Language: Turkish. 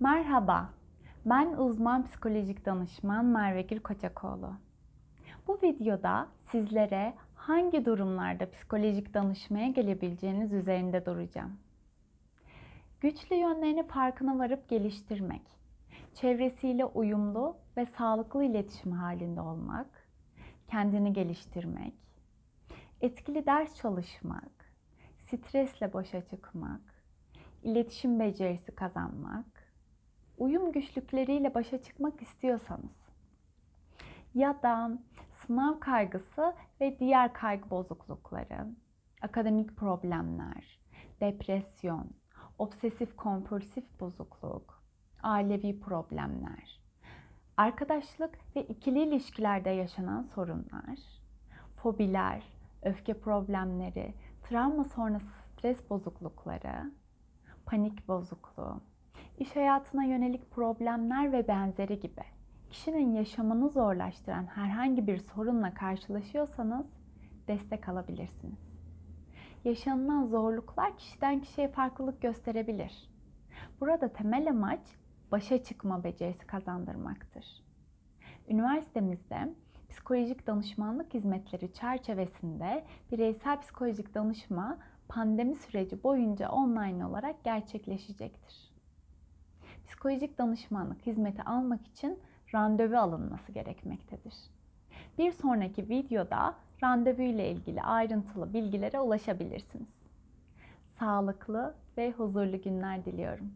Merhaba, ben uzman psikolojik danışman Merve Gül Koçakoğlu. Bu videoda sizlere hangi durumlarda psikolojik danışmaya gelebileceğiniz üzerinde duracağım. Güçlü yönlerini farkına varıp geliştirmek, çevresiyle uyumlu ve sağlıklı iletişim halinde olmak, kendini geliştirmek, etkili ders çalışmak, stresle başa çıkmak, iletişim becerisi kazanmak, uyum güçlükleriyle başa çıkmak istiyorsanız ya da sınav kaygısı ve diğer kaygı bozuklukları, akademik problemler, depresyon, obsesif kompulsif bozukluk, ailevi problemler, arkadaşlık ve ikili ilişkilerde yaşanan sorunlar, fobiler, öfke problemleri, travma sonrası stres bozuklukları, panik bozukluğu, iş hayatına yönelik problemler ve benzeri gibi kişinin yaşamını zorlaştıran herhangi bir sorunla karşılaşıyorsanız destek alabilirsiniz. Yaşanılan zorluklar kişiden kişiye farklılık gösterebilir. Burada temel amaç başa çıkma becerisi kazandırmaktır. Üniversitemizde psikolojik danışmanlık hizmetleri çerçevesinde bireysel psikolojik danışma pandemi süreci boyunca online olarak gerçekleşecektir. Psikolojik danışmanlık hizmeti almak için randevu alınması gerekmektedir. Bir sonraki videoda randevu ile ilgili ayrıntılı bilgilere ulaşabilirsiniz. Sağlıklı ve huzurlu günler diliyorum.